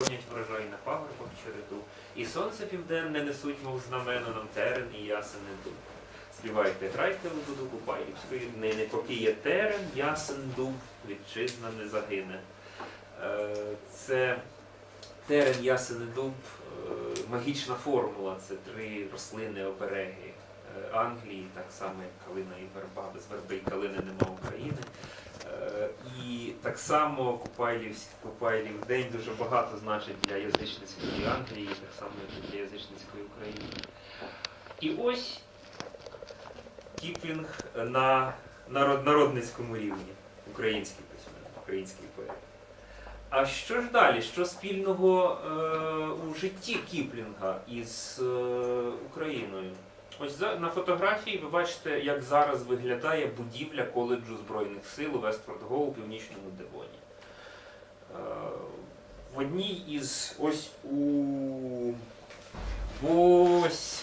Гонять врожай на пагорбах череду, і сонце південне несуть, мов знамено нам терен і ясен дуб. Співайте, грайте у дуду Купаївської днини, поки є терен, ясен дуб, вітчизна не загине. Е, Це терен, ясен дуб, е, магічна формула, це три рослини обереги е, Англії, так само як калина і верба, без верби і калини нема України. Так само Купайлівсь- Купайлів день дуже багато значить для язичницької Англії, так само як і для язичницької України. І ось Кіплінг на народ, народницькому рівні, український письменник, український поет. А що ж далі? Що спільного е, у житті Кіплінга із е, Україною? Ось на фотографії ви бачите, як зараз виглядає будівля коледжу Збройних сил Вестфорд-Го у північному Девоні. Е, в одній із ось у ось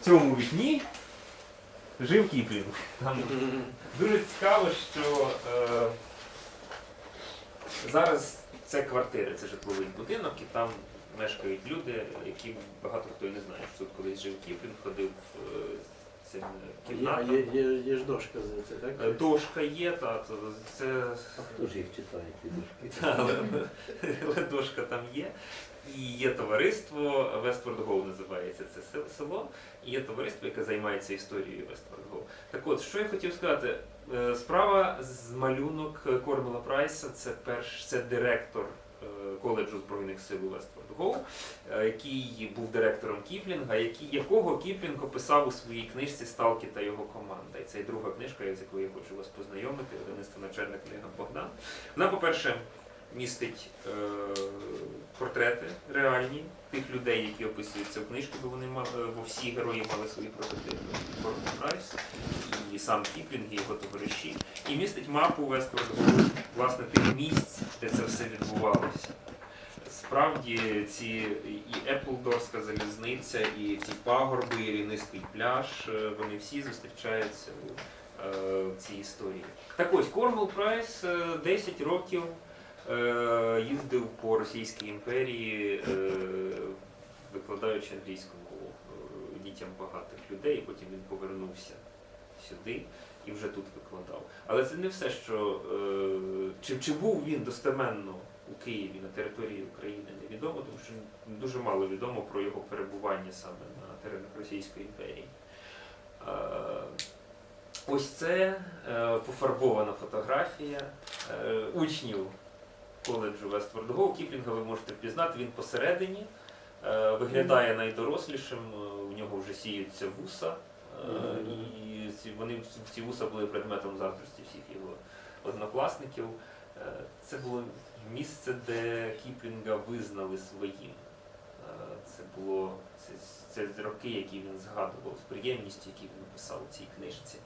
цьому вікні жив Кіплінг. Там дуже цікаво, що е, зараз це квартири, це житловий будинок, і там мешкають люди, які багато хто і не знає, що тут колись жив Кіплінг, ходив е, цим Є, кімнатам. є, є, є ж дошка звідси, так? Е, Дошка є, та, то це А хто ж їх читає, ті дошки? Та, але, але дошка там є. І є товариство, Вестфорд Гоу називається це се- село, і є товариство, яке займається історією Вестфорд Гоу. Так от, що я хотів сказати, Е, справа з малюнок Кормела Прайса, це перш це директор е, коледжу Збройних сил у Вестфорд Гоу, е, який був директором Кіплінга, який, якого Кіплінг описав у своїй книжці Сталкі та його команда. І це і друга книжка, з якою я хочу вас познайомити, видавництво начальник книга Богдан. Вона, по-перше, містить е, портрети реальні тих людей, які описуються в книжку, бо вони мали, бо всі герої мали свої прототипи. Прайс, і сам Кіплінг, і його товариші. І містить мапу Вестфорду, власне, тих місць, де це все відбувалося. Справді ці і Еплдорська залізниця, і ці пагорби, і рівнистий пляж, е, вони всі зустрічаються у е, цій історії. Так ось Кормел Прайс е, 10 років е, їздив по Російській імперії, викладаючи англійську мову дітям багатих людей, і потім він повернувся сюди і вже тут викладав. Але це не все, що е, чи, чи був він достеменно Києві на території України, невідомо, тому що дуже мало відомо про його перебування саме на теренах Російської імперії. Е, Ось це е, пофарбована фотографія е, учнів коледжу Вестфорд Гоу. Кіплінга ви можете впізнати, він посередині, виглядає найдорослішим, у нього вже сіються вуса. І вони, ці вуса були предметом заздрості всіх його однокласників. Це було місце, де Кіплінга визнали своїм. Е, Це було це, це роки, які він згадував з приємністю, які він написав у цій книжці.